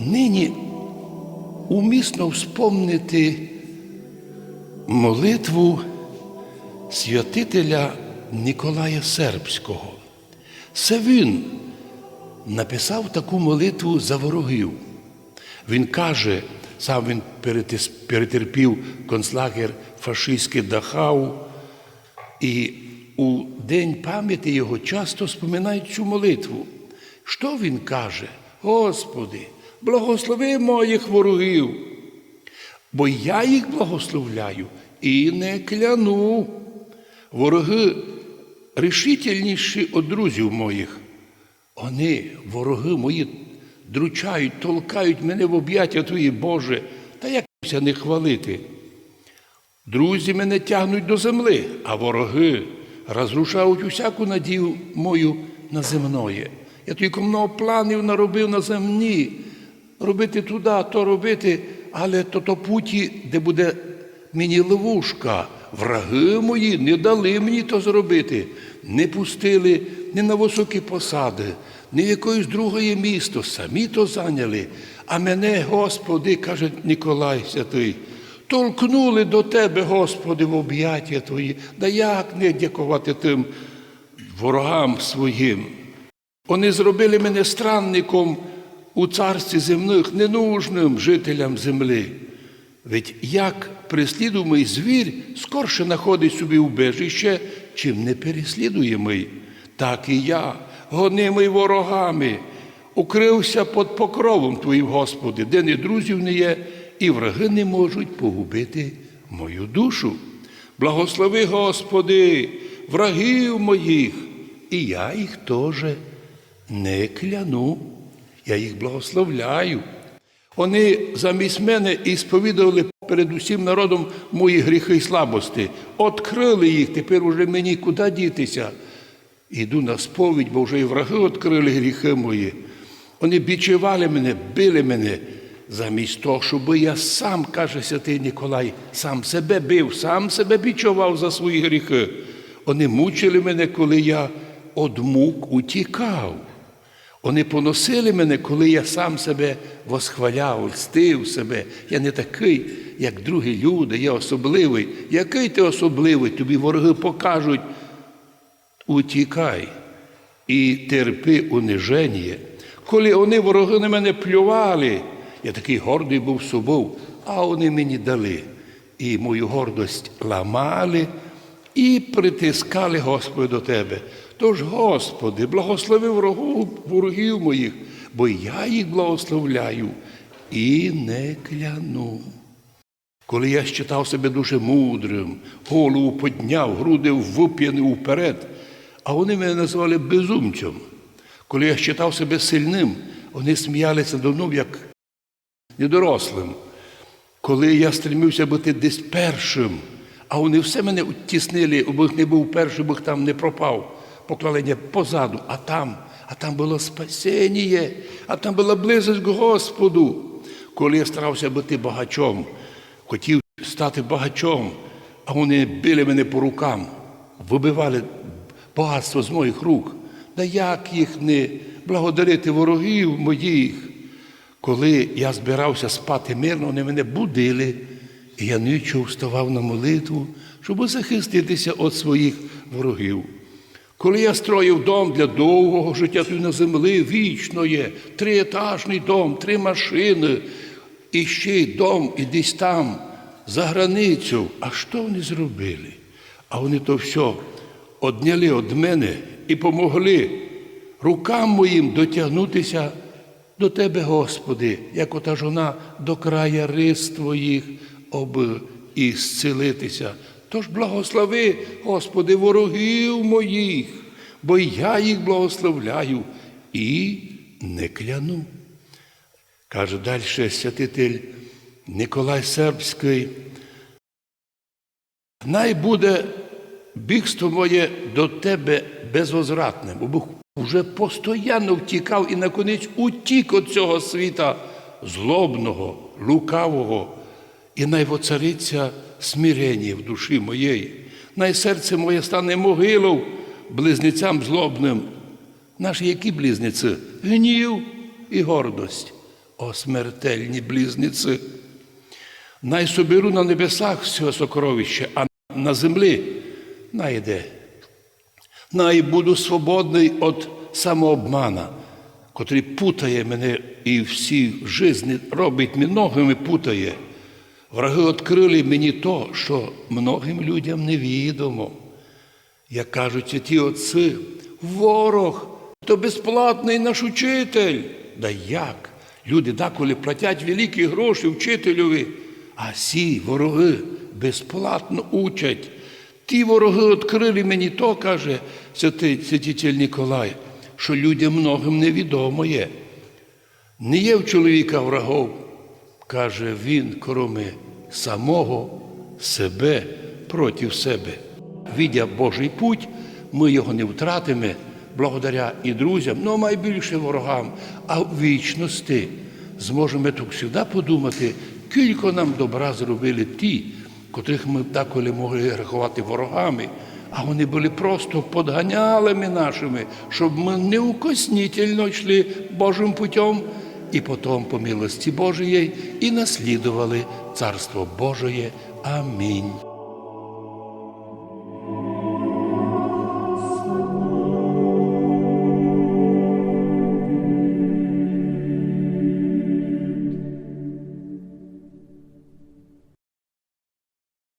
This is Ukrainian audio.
нині умісно вспомнити молитву святителя Ніколая Сербського. Це він написав таку молитву за ворогів. Він каже, сам він перетерпів концлагер фашистський Дахау, і у день пам'яті його часто споминають цю молитву. Що він каже? Господи, благослови моїх ворогів, бо я їх благословляю і не кляну. Вороги рішительніші від друзів моїх. Вони, вороги мої, дручають, толкають мене в об'яття Твої, Боже, та як не хвалити? Друзі мене тягнуть до земли, а вороги розрушають усяку надію мою на земное. Я тільки много планів наробив на земні, робити туди, то робити, але то то путі, де буде мені ловушка. Враги мої не дали мені то зробити, не пустили ні на високі посади, ні в якоїсь другої місто, самі то зайняли. А мене, Господи, каже Ніколай Святий, толкнули до Тебе, Господи, в об'яття Твої. Да як не дякувати тим ворогам своїм? Вони зробили мене странником у царстві земних, ненужним жителям землі. Ведь як преслідуємий звір скорше знаходить собі убежище, чим не переслідуємий, так і я, гонимий ворогами, укрився під покровом Твоїм, Господи, де ні друзів не є, і враги не можуть погубити мою душу. Благослови, Господи, врагів моїх, і я їх теж не кляну, я їх благословляю. Вони замість мене і сповідували перед усім народом мої гріхи і слабості. Открили їх, тепер уже мені куди дітися. Іду на сповідь, бо вже і враги відкрили гріхи мої. Вони бічували мене, били мене, замість того, щоб я сам, каже святий Ніколай, сам себе бив, сам себе бічував за свої гріхи. Вони мучили мене, коли я од мук утікав. Вони поносили мене, коли я сам себе восхваляв, льстив себе. Я не такий, як другі люди, я особливий. Який ти особливий? Тобі вороги покажуть. Утікай і терпи униження. Коли вони вороги на мене плювали, я такий гордий був собою, а вони мені дали. І мою гордость ламали і притискали, Господи, до Тебе. Тож, Господи, благослови ворогів моїх, бо я їх благословляю і не кляну. Коли я считав себе дуже мудрим, голову підняв, груди вип'яний вперед, а вони мене називали безумцем. Коли я считав себе сильним, вони сміялися до мною як недорослим. Коли я стремився бути десь першим, а вони все мене утіснили, аби не був першим, бо там не пропав. Поклали позаду, а там, а там було спасіння, а там була близость к Господу. Коли я старався бути багачом, хотів стати багачом, а вони били мене по рукам, вибивали багатство з моїх рук. Да як їх не благодарити ворогів моїх? Коли я збирався спати мирно, вони мене будили, і я нічого вставав на молитву, щоб захиститися від своїх ворогів. Коли я строїв дом для довгого життя тут на землі, вічно є, триетажний дом, три машини, і ще й дом, і десь там, за границю. А що вони зробили? А вони то все одняли від мене і помогли рукам моїм дотягнутися до Тебе, Господи, як ота жона до края рис Твоїх, об і зцілитися. Тож благослови, Господи, ворогів моїх, бо я їх благословляю і не кляну. Каже далі святитель Николай Сербський. Най буде бігство моє до тебе безвозвратним, бо вже постійно втікав і наконець утік від цього світа злобного, лукавого, і най воцариться смирення в душі моєї. Най серце моє стане могилою близнецям злобним. Наші які близнеці? Гнів і гордость. о смертельні близнеці. Най соберу на небесах все сокровище, а на землі найде. Най буду свободний від самообмана, котрий путає мене і всі в житті робить ногами путає. Враги відкрили мені то, що многим людям невідомо. Як кажуть ті отці, ворог то безплатний наш учитель. Да як? Люди деколи платять великі гроші вчителеві, а сі вороги безплатно учать. Ті вороги відкрили мені то, каже святитель Ніколай, що людям многим невідомо є. Не є в чоловіка врагов, каже він, кроме самого себе проти себе. Видя Божий путь, ми його не втратимо благодаря і друзям, ну найбільше ворогам, а в вічності зможемо тут завжди подумати, кілько нам добра зробили ті, котрих ми деколи могли рахувати ворогами, а вони були просто подганялями нашими, щоб ми неукоснительно йшли Божим путем, і потом по милості Божої, і наслідували Царство Божие. Амінь.